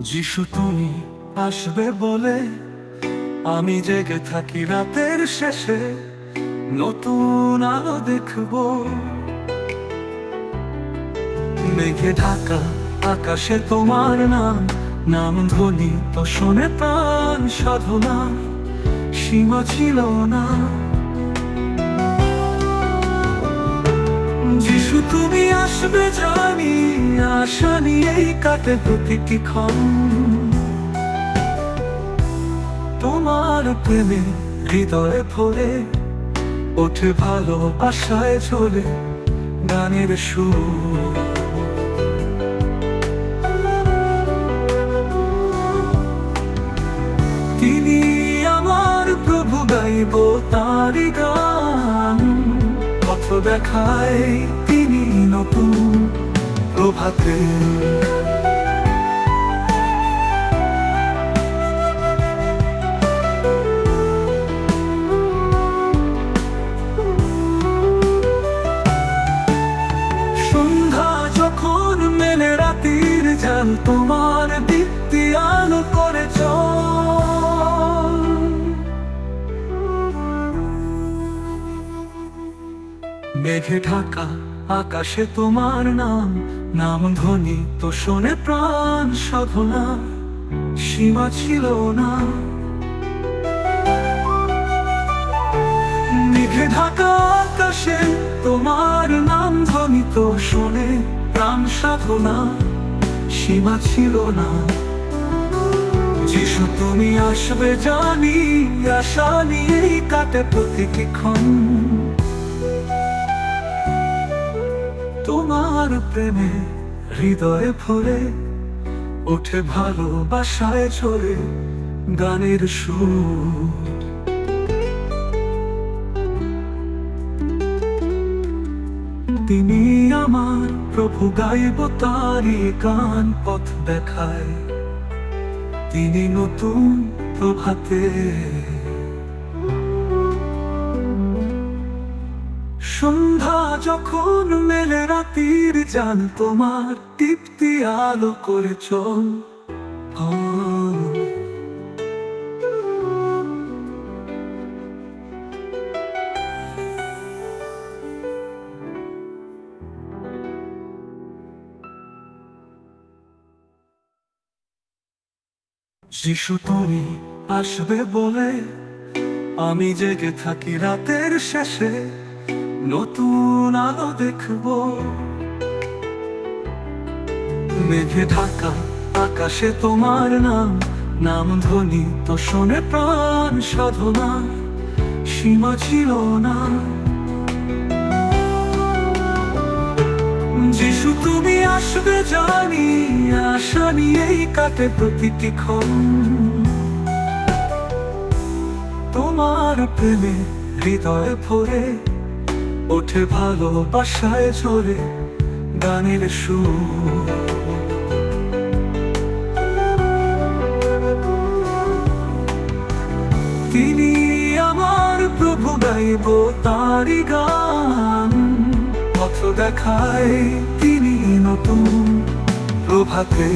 যিশু, তুমি আসবে বলে আমি জেগে থাকি রাতের শেষে। নতুন আলো দেখব। মেঘে ঢাকা, আকাশে তোমার নাম। নাম ধ্বনি তো শোনে প্রাণ সাধনা, সীমা ছিল না। যিশু, তুমি আসবে জানি, আশা নিয়েই কাটে প্রতিটি ক্ষণ। তোমার প্রেমে হৃদয়ে ভরে, ওঠে ভালো আশায় চলে গানের সুর। তিনি আমার প্রভু গাইব তারি গান। পথ দেখায় তিনি নতুন প্রভাতে। মেঘে ঢাকা, আকাশে তোমার নাম। নাম ধ্বনি তো শোনে প্রাণ সাধনা, সীমা ছিল না। মেঘে ঢাকা, আকাশে তোমার নাম ধ্বনি তো শোনে প্রাণ সাধনা, সীমা ছিল না। যিশু, তুমি আসবে জানি, আশা নিয়েই কাটে প্রতিটি ক্ষণ। তোমার প্রেমে হৃদয়ে ভরে ওঠে ভালোবাসায় চলে গানের সুর। তিনি আমার প্রভু গাইব তারি গান পথ দেখায়। তিনি নতুন প্রভাতে। সন্ধ্যা যখন মেলে রাতির জান তোমার দীপ্তি আলো করে চল। যিশু তুমি আসবে বলে আমি জেগে থাকি রাতের শেষে নতুন আলো দেখব। মেঘে ঢাকা, আকাশে তোমার নাম। নাম ধ্বনি তো শোনে প্রাণ সাধনা। সীমা ছিল না। যিশু, তুমি আসবে জানি, আশা নিয়েই কাটে প্রতিটি ক্ষণ। তোমার প্রেমে হৃদয়ে ভরে ওঠে ভালোবাসায় চলে গানের সুর। তিনি আমার প্রভু গাইব তারি গান। পথ দেখায় তিনি নতুন প্রভাতে।